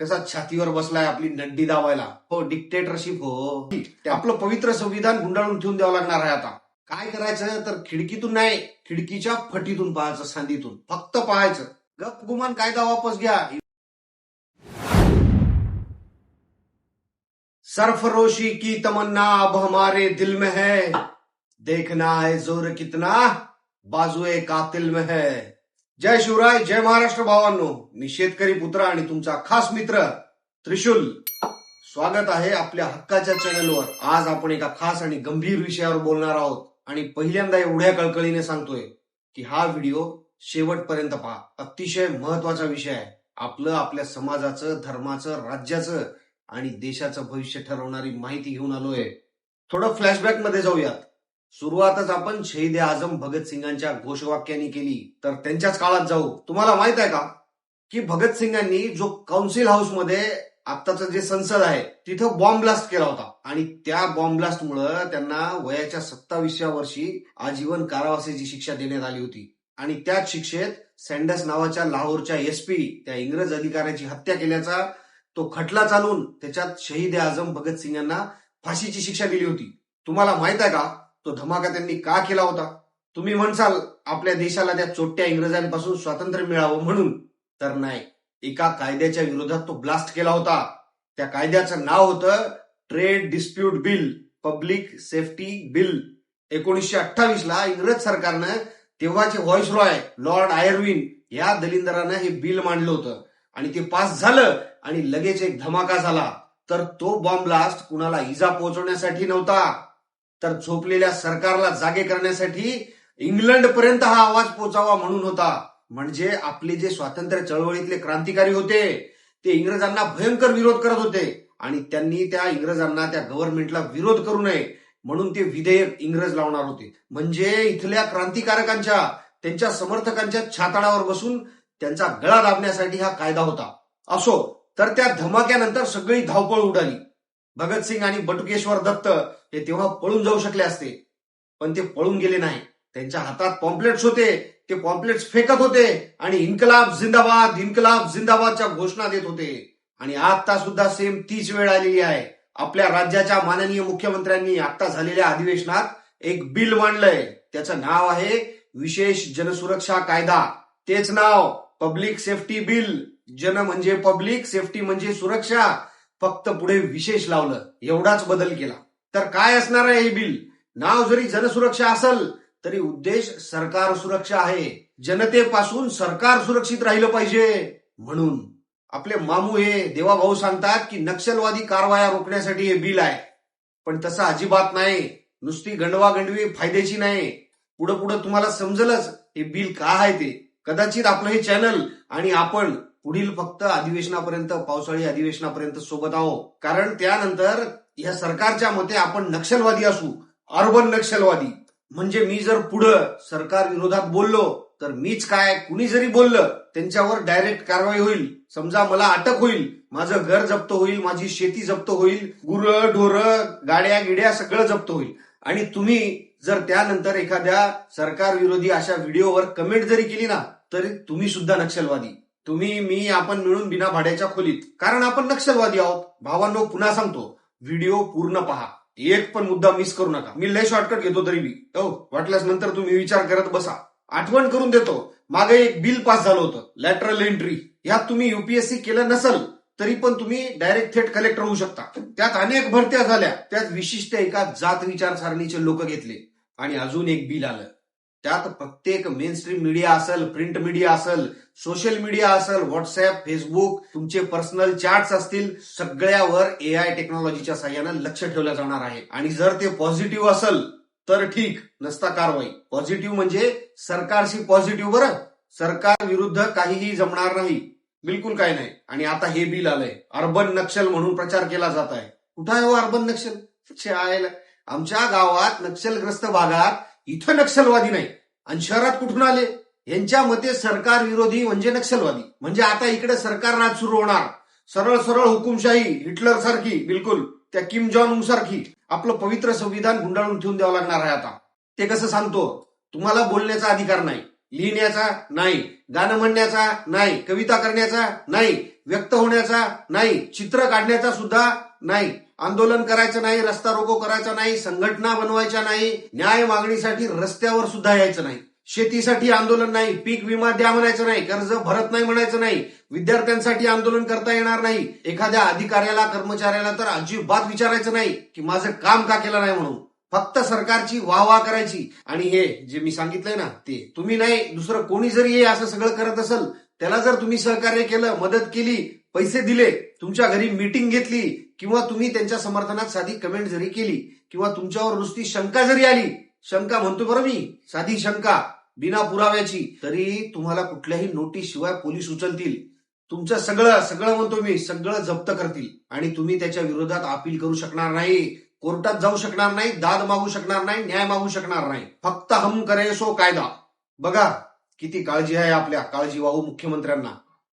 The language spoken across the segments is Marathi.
कसा छातीवर बसलाय आपली नड्डी दावायला. हो डिक्टेटरशिप हो. ते आपलं पवित्र संविधान गुंडाळून ठेवून द्यावं लागणार आहे आता. काय करायचं तर खिडकीतून नाही खिडकीच्या फटीतून पाहायचं सांदीतून. फक्त पाहायचं. गप गुमान कायदा वापस घ्या. सरफरोशी की तमन्ना अब हमारे दिल में है. देखना है जोर कितना बाजुए कातिल में है. जय शिवराय जय महाराष्ट्र भावांनो. मी शेतकरी पुत्र आणि तुमचा खास मित्र त्रिशूल. स्वागत आहे आपल्या हक्काच्या चॅनलवर. आज आपण एका खास आणि गंभीर विषयावर बोलणार आहोत आणि पहिल्यांदा एवढ्या कळकळीने सांगतोय की हा व्हिडिओ शेवटपर्यंत पहा. अतिशय महत्त्वाचा विषय आहे. आपलं आपल्या समाजाचं धर्माचं राज्याचं आणि देशाचं भविष्य ठरवणारी माहिती घेऊन आलोय. थोडं फ्लॅशबॅकमध्ये जाऊयात. सुरुवातच आपण शहीद आझम भगतसिंगांच्या घोषवाक्यांनी केली. तर त्यांच्याच काळात जाऊ. तुम्हाला माहीत आहे का? की भगतसिंगांनी जो काउन्सिल हाऊसमध्ये आत्ताचं जे संसद आहे तिथं बॉम्ब ब्लास्ट केला होता. आणि त्या बॉम्ब ब्लास्टमुळे त्यांना वयाच्या सत्तावीसव्या वर्षी आजीवन कारावासाची शिक्षा देण्यात आली होती. आणि त्याच शिक्षेत सँडस नावाच्या लाहोरच्या एसपी त्या इंग्रज अधिकाऱ्याची हत्या केल्याचा तो खटला चालून त्याच्यात शहीद आझम भगतसिंग यांना फाशीची शिक्षा दिली होती. तुम्हाला माहीत आहे का? तो धमाका त्यांनी का केला होता? तुम्ही म्हणसाल आपल्या देशाला त्या चोट्या इंग्रजांपासून स्वातंत्र्य मिळावं म्हणून. तर नाही. एका कायद्याच्या विरोधात तो ब्लास्ट केला होता. त्या कायद्याचं नाव होतं trade dispute bill public safety bill. एकोणीसशे अठ्ठावीस ला इंग्रज सरकारनं तेव्हाचे व्हॉइस रॉय लॉर्ड आयर्विन या दलिंदरानं हे बिल मांडलं होतं. आणि ते पास झालं आणि लगेच एक धमाका झाला. तर तो बॉम्ब ब्लास्ट कुणाला इजा पोहोचवण्यासाठी नव्हता. तर झोपलेल्या सरकारला जागे करण्यासाठी इंग्लंड पर्यंत हा आवाज पोचावा म्हणून होता. म्हणजे आपले जे स्वातंत्र्य चळवळीतले क्रांतिकारी होते ते इंग्रजांना भयंकर विरोध करत होते. आणि त्यांनी त्या इंग्रजांना त्या गव्हर्नमेंटला विरोध करू नये म्हणून ते विधेयक इंग्रज लावणार होते. म्हणजे इथल्या क्रांतिकारकांच्या त्यांच्या समर्थकांच्या छाताडावर बसून त्यांचा गळा दाबण्यासाठी हा कायदा होता. असो तर त्या धमाक्यानंतर सगळी धावपळ उडाली. भगतसिंग आणि बटुकेश्वर दत्त हे तेव्हा पळून जाऊ शकले असते. पण ते पळून गेले नाही. त्यांच्या हातात पॉम्पलेट्स होते. ते पॉम्पलेट्स फेकत होते आणि इन्कलाब जिंदाबाद इन्कलाब जिंदाबादच्या घोषणा देत होते. आणि आता सुद्धा सेम तीच वेळ आलेली आहे. आपल्या राज्याच्या माननीय मुख्यमंत्र्यांनी आता झालेल्या अधिवेशनात एक बिल मांडलंय. त्याचं नाव आहे विशेष जनसुरक्षा कायदा. तेच नाव पब्लिक सेफ्टी बिल. जन म्हणजे पब्लिक सेफ्टी म्हणजे सुरक्षा. फक्त पुढे विशेष लावलं एवढाच बदल केला. तर काय असणार आहे हे बिल? नाव जरी जनसुरक्षा असेल तरी उद्देश सरकार सुरक्षा आहे. जनतेपासून सरकार सुरक्षित राहिलं पाहिजे. म्हणून आपले मामू हे देवाभाऊ सांगतात की नक्षलवादी कारवाया रोखण्यासाठी हे बिल आहे. पण तसं अजिबात नाही. नुसती गंडवागंडवी फायद्याची नाही. पुढं पुढं तुम्हाला समजलंच हे बिल का आहे ते. कदाचित आपलं हे चॅनल आणि आपण पुढील फक्त अधिवेशनापर्यंत पावसाळी अधिवेशनापर्यंत सोबत आहो कारण त्यानंतर या सरकारच्या मते आपण नक्षलवादी असू अर्बन नक्षलवादी. म्हणजे मी जर पुढं सरकार विरोधात बोललो तर मीच काय कुणी जरी बोललं त्यांच्यावर डायरेक्ट कारवाई होईल. समजा मला अटक होईल माझं घर जप्त होईल माझी शेती जप्त होईल गुरं ढोरं गाड्या गिड्या सगळं जप्त होईल. आणि तुम्ही जर त्यानंतर एखाद्या सरकार विरोधी अशा व्हिडिओवर कमेंट जरी केली ना तरी तुम्ही सुद्धा नक्षलवादी. तुम्ही मी आपण मिळून बिना भाड्याच्या खोलीत. कारण आपण नक्षलवादी आहोत. भावांनो पुन्हा सांगतो. व्हिडिओ पूर्ण पहा. एक पण मुद्दा मिस करू नका. मी लय शॉर्टकट घेतो तरी मी. हो वाटल्यास नंतर तुम्ही विचार करत बसा. आठवण करून देतो. मागे एक बिल पास झालं होतं. लॅटरल एंट्री ह्यात तुम्ही युपीएससी केलं नसल तरी पण तुम्ही डायरेक्ट थेट कलेक्टर होऊ शकता. त्यात अनेक भरत्या झाल्या. त्यात विशिष्ट एका जात विचारसरणीचे लोक घेतले. आणि अजून एक बिल आलं. त्यात प्रत्येक मेन स्ट्रीम मीडिया असेल प्रिंट मीडिया असेल सोशल मीडिया असेल व्हॉट्सअप फेसबुक तुमचे पर्सनल चॅट्स असतील सगळ्यावर ए आय टेक्नॉलॉजीच्या साह्यानं लक्ष ठेवलं जाणार आहे. आणि जर ते पॉझिटिव्ह असेल तर ठीक नसता कारवाई. पॉझिटिव्ह म्हणजे सरकारशी पॉझिटिव्ह बरं. सरकार विरुद्ध काहीही जमणार नाही. बिलकुल काही नाही. आणि आता हे बिल आलंय. अर्बन नक्षल म्हणून प्रचार केला जात आहे. कुठं आहे हो अर्बन नक्षल? आमच्या गावात नक्षलग्रस्त भागात इथं नक्षलवादी नाही. आणि शहरात कुठून आले? यांच्या मते सरकार विरोधी म्हणजे नक्षलवादी. म्हणजे आता इकडे सरकार नाच सुरू होणार. सरळ सरळ हुकुमशाही हिटलर सारखी बिलकुल. त्या किम जॉन सारखी. आपलं पवित्र संविधान गुंडाळून ठेवून द्यावं लागणार आहे आता. ते कसं सांगतो? तुम्हाला बोलण्याचा अधिकार नाही. लिहिण्याचा नाही. गाणं म्हणण्याचा नाही. कविता करण्याचा नाही. व्यक्त होण्याचा नाही चित्र काढण्याचा सुद्धा नाही आंदोलन करायचं नाही रस्ता रोको करायचा नाही संघटना बनवायच्या नाही न्याय मागणीसाठी रस्त्यावर सुद्धा यायचं नाही शेतीसाठी आंदोलन नाही पीक विमा द्या म्हणायचं नाही कर्ज भरत नाही म्हणायचं नाही विद्यार्थ्यांसाठी आंदोलन करता येणार नाही एखाद्या अधिकाऱ्याला कर्मचाऱ्याला तर अजिबात विचारायचं नाही की माझं काम का केलं नाही म्हणून. फक्त सरकारची वाह वाह करायची. आणि हे जे मी सांगितलंय ना ते तुम्ही नाही दुसरं कोणी जरी हे असं सगळं करत असेल त्याला जर तुम्ही सहकार्य केलं मदत केली पैसे दिले तुमच्या घरी मीटिंग घेतली किंवा तुम्ही त्यांच्या समर्थनात साधी कमेंट जरी केली किंवा तुमच्यावर नुसती शंका जरी आली शंका म्हणतो बरं मी साधी शंका बिना पुराव्याची तरी तुम्हाला कुठल्याही नोटीस शिवाय पोलीस उचलतील. तुमचं सगळं सगळं म्हणतो मी सगळं जप्त करतील. आणि तुम्ही त्याच्या विरोधात अपील करू शकणार नाही कोर्टात जाऊ शकणार नाही दाद मागू शकणार नाही न्याय मागू शकणार नाही. फक्त हम करे सो कायदा. बघा किती काळजी आहे आपल्या? काळजी वाहू मुख्यमंत्र्यांना.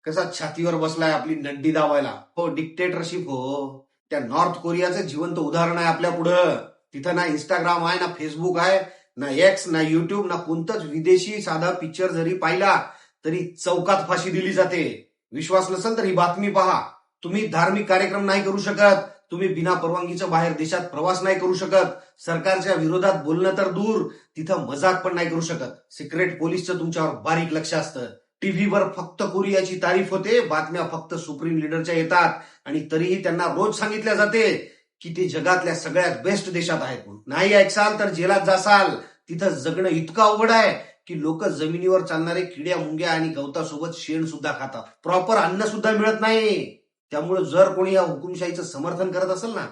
कसा छातीवर बसलाय आपली नड्डी दावायला हो डिक्टेटरशिप हो. त्या नॉर्थ कोरियाचं जिवंत उदाहरण आहे आपल्या पुढं. तिथं ना इंस्टाग्राम आहे ना फेसबुक आहे ना एक्स ना युट्यूब ना कोणतंच विदेशी साधा पिक्चर जरी पाहिला तरी चौकात फाशी दिली जाते. विश्वास नसेल तर ही बातमी पहा. तुम्ही धार्मिक कार्यक्रम नाही करू शकत. तुम्ही बिना परवानगीच्या बाहेर देशात प्रवास नाही करू शकत. सरकारच्या विरोधात बोलणं तर दूर तिथं मजाक पण नाही करू शकत. सिक्रेट पोलीसचं तुमच्यावर बारीक लक्ष असतं. टीव्हीवर फक्त कोरियाची तारीफ होते बातम्या फक्त सुप्रीम लिडरच्या येतात. आणि तरीही त्यांना रोज सांगितल्या जाते की ते जगातल्या सगळ्यात बेस्ट देशात आहेत नाही ऐकसाल तर जेलात जासाल. तिथं जगणं इतकं अवघड आहे की लोक जमिनीवर चालणारे किड्या मुंग्या आणि गवतासोबत शेण सुद्धा खातात. प्रॉपर अन्न सुद्धा मिळत नाही. त्यामुळे जर कोणी या हुकुमशाहीचं समर्थन करत असेल ना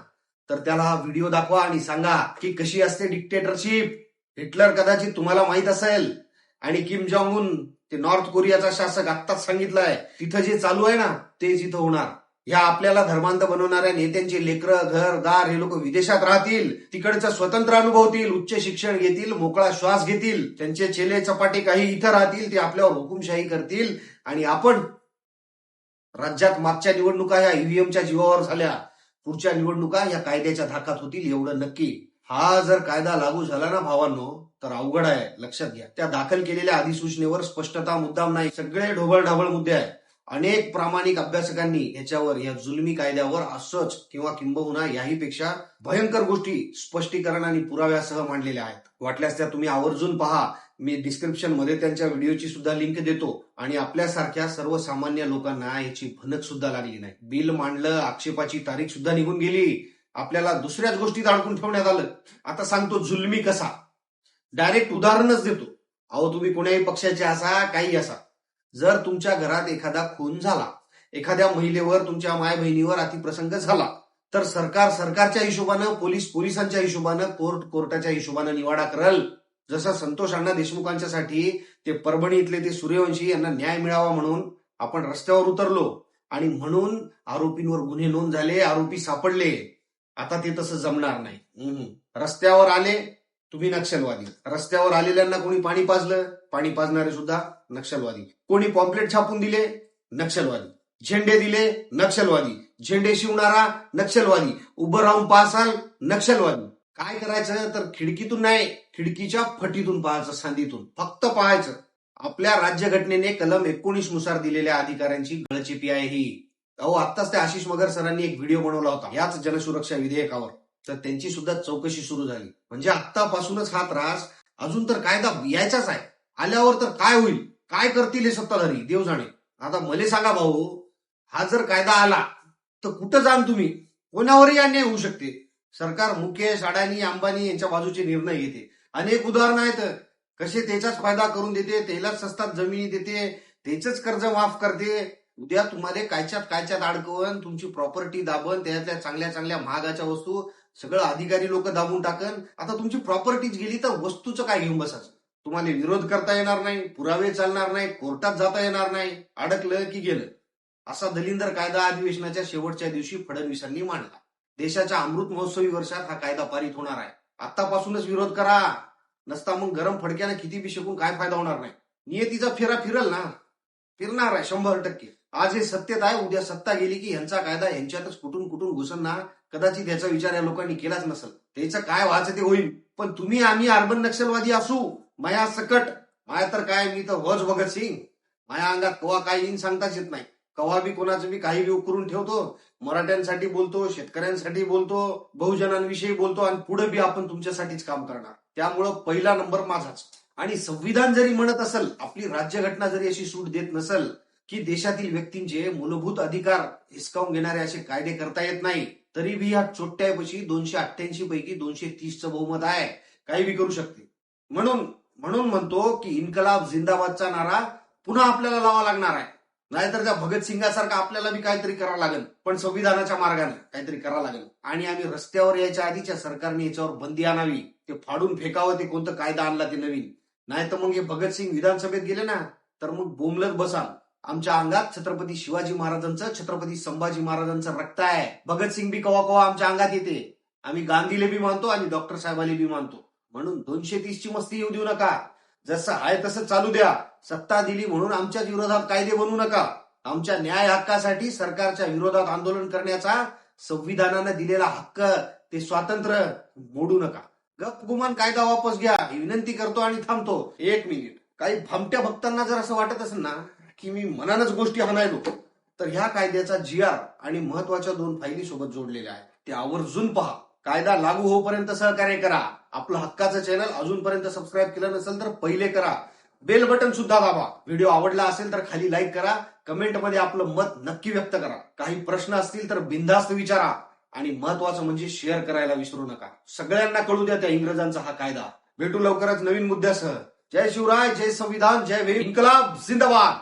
तर त्याला हा व्हिडिओ दाखवा आणि सांगा की कशी असते डिक्टेटरशिप हिटलर कदाचित तुम्हाला माहीत असेल. आणि किम जॉंग उन ते नॉर्थ कोरियाचा शासक आत्ताच सांगितलंय तिथं जे चालू आहे ना तेच इथं होणार. ह्या आपल्याला धर्मांत बनवणाऱ्या नेत्यांचे लेकरं घर दार हे लोक विदेशात राहतील तिकडचं स्वतंत्र अनुभवतील उच्च शिक्षण घेतील मोकळा श्वास घेतील त्यांचे चेले चपाटे काही इथं राहतील ते आपल्यावर हुकुमशाही करतील. आणि आपण राज्यात मागच्या निवडणुका या ईव्हीएमच्या जीवावर झाल्या. पुढच्या निवडणुका या कायद्याच्या धाकात होतील एवढं नक्की. हा जर कायदा लागू झाला ना भावांनो तर अवघड आहे. लक्षात घ्या. त्या दाखल केलेल्या अधिसूचनेवर स्पष्टता मुद्दाम नाही. सगळे ढोबळढाबळ मुद्दे आहेत. अनेक प्रामाणिक अभ्यासकांनी याच्यावर या जुलमी कायद्यावर असंच किंवा किंबहुना याहीपेक्षा भयंकर गोष्टी स्पष्टीकरण आणि पुराव्यासह मांडलेल्या आहेत. वाटल्यास त्या तुम्ही आवर्जून पहा. मी डिस्क्रिप्शनमध्ये त्यांच्या व्हिडिओची सुद्धा लिंक देतो. आणि आपल्यासारख्या सर्वसामान्य लोकांना याची भनक सुद्धा लागली नाही. बिल मांडलं आक्षेपाची तारीख सुद्धा निघून गेली. आपल्याला दुसऱ्याच गोष्टीत अडकून ठेवण्यात आलं. आता सांगतो जुलमी कसा. डायरेक्ट उदाहरणच देतो. अहो तुम्ही कोण्याही पक्षाचे असा काही असा. जर तुमच्या घरात एखादा खून झाला एखाद्या महिलेवर तुमच्या माय बहिणीवर अतिप्रसंग झाला तर सरकार सरकारच्या हिशोबानं पोलीस पोलिसांच्या हिशोबानं कोर्ट कोर्टाच्या हिशोबानं निवाडा करल. जसं संतोष अण्णा देशमुखांच्यासाठी ते परभणी इथले ते सूर्यवंशी यांना न्याय मिळावा म्हणून आपण रस्त्यावर उतरलो आणि म्हणून आरोपींवर गुन्हे नोंद झाले आरोपी सापडले. आता ते तसं जमणार नाही. हम्म. रस्त्यावर आले तुम्ही नक्षलवादी. रस्त्यावर आलेल्यांना कोणी पाणी पाजलं? पाणी पाजणारे सुद्धा नक्षलवादी. कोणी पॉम्पलेट छापून दिले? नक्षलवादी. झेंडे दिले? नक्षलवादी. झेंडे शिवणारा नक्षलवादी. उभं राहून पासाल नक्षलवादी. काय करायचं? तर खिडकीतून नाही खिडकीच्या फटीतून पाहायचं सांधीतून फक्त पाहायचं. आपल्या राज्यघटनेने कलम एकोणीसनुसार दिलेल्या अधिकाऱ्यांची गळचिपी आहे ही. अहो आत्ताच त्या आशिष मगर सरांनी एक व्हिडिओ बनवला होता. याच जनसुरक्षा विधेयकावर. तर त्यांची सुद्धा चौकशी सुरू झाली. म्हणजे आत्तापासूनच हा त्रास अजून तर कायदा यायचाच आहे. आल्यावर तर काय होईल? काय करतील हे सत्ताधारी? देव जाणे आता मले सांगा भाऊ हा जर कायदा आला तर कुठं जाण तुम्ही? कोणावरही अन्याय होऊ शकते. सरकार मुकेश अडाणी अंबानी यांच्या बाजूचे निर्णय घेते. अनेक उदाहरणं आहेत. कसे त्याचाच फायदा करून देते त्यालाच सस्तात जमिनी देते त्याच कर्ज माफ करते. उद्या तुम्हाला कायच्यात कायच्यात अडकवण तुमची प्रॉपर्टी दाबन त्याच्यातल्या चांगल्या चांगल्या महागाच्या वस्तू सगळं अधिकारी लोक दाबून टाकन आता तुमची प्रॉपर्टीच गेली तर वस्तूचं काय घेऊन बसायचं? तुम्हाला विरोध करता येणार नाही पुरावे चालणार नाही कोर्टात जाता येणार नाही अडकलं की गेलं. असा दलिंदर कायदा अधिवेशनाच्या शेवटच्या दिवशी फडणवीसांनी मांडला. देशाच्या अमृत महोत्सवी वर्षात हा कायदा पारित होणार आहे. आतापासूनच विरोध करा. नसता मग गरम फडक्यानं किती बी शकून काय फायदा होणार नाही. नियतीचा फेरा फिरल ना. फिरणार आहे शंभर टक्के. आज हे सत्तेत आहे उद्या सत्ता गेली की यांचा कायदा यांच्यातच कुठून कुठून घुसणार कदाचित याचा विचार या लोकांनी केलाच नसेल. त्याचं काय व्हायचं ते होईल. पण तुम्ही आम्ही अर्बन नक्षलवादी असू. माया सकट. माया तर काय मी तर वज भगत सिंग माया अंगात कोवा काय येईन सांगताच येत नाही. कवा बी कोणाचं बी काही बी उकरून ठेवतो मराठ्यांसाठी बोलतो शेतकऱ्यांसाठी बोलतो बहुजनांविषयी बोलतो आणि पुढे बी आपण तुमच्यासाठीच काम करणार. त्यामुळं पहिला नंबर माझाच. आणि संविधान जरी म्हणत असेल आपली राज्यघटना जरी अशी सूट देत नसेल की देशातील व्यक्तींचे मूलभूत अधिकार हिसकावून घेणारे असे कायदे करता येत नाही तरी बी ह्या चोट्ट्यापैकी दोनशे अठ्ठ्याऐंशी पैकी दोनशे तीसचं बहुमत आहे. काही बी करू शकते. म्हणून म्हणून म्हणतो की इन्कलाब जिंदाबादचा नारा पुन्हा आपल्याला लावा लागणार आहे. नाहीतर त्या भगतसिंगासारखं आपल्याला बी काहीतरी करावं लागेल. पण संविधानाच्या मार्गाने काहीतरी करावं लागेल. आणि आम्ही रस्त्यावर यायच्या आधीच्या सरकारने याच्यावर बंदी आणावी. ते फाडून फेकावं ते कोणतं कायदा आणला ते नवीन. नाही तर मग हे भगतसिंग विधानसभेत गेले ना तर मग बोंबलत बसाल आमच्या अंगात छत्रपती शिवाजी महाराजांचं छत्रपती संभाजी महाराजांचं रक्त आहे. भगतसिंग बी कवा कवा आमच्या अंगात येते. आम्ही गांधीले बी मानतो आणि डॉक्टर साहेबाले बी मानतो. म्हणून दोनशे तीसची मस्ती येऊ देऊ नका. जसं आहे तसं चालू द्या. सत्ता दिली म्हणून आमच्याच विरोधात कायदे बनवू नका. आमच्या न्याय हक्कासाठी सरकारच्या विरोधात आंदोलन करण्याचा संविधानानं दिलेला हक्क ते स्वातंत्र्य मोडू नका. गप गुमान कायदा वापस घ्या. ही विनंती करतो आणि थांबतो. एक मिनिट. काही भामट्या भक्तांना जर असं वाटत असेल ना की मी मनानच गोष्टी हाणायलो तर ह्या कायद्याचा जी आर आणि महत्त्वाच्या दोन फायली सोबत जोडलेल्या आहेत. ते आवर्जून पहा. कायदा लागू होऊपर्यंत सहकार्य करा. आपलं हक्काचं चॅनल अजूनपर्यंत सबस्क्राईब केलं नसेल तर पहिले करा. बेल बटन सुद्धा दाबा. व्हिडिओ आवडला असेल तर खाली लाईक करा. कमेंटमध्ये आपलं मत नक्की व्यक्त करा. काही प्रश्न असतील तर बिनधास्त विचारा. आणि महत्वाचं म्हणजे शेअर करायला विसरू नका. सगळ्यांना कळू द्या त्या इंग्रजांचा हा कायदा. भेटू लवकरच नवीन मुद्द्यासह. जय शिवराय जय संविधान जय वीर इन्कलाब जिंदाबाद!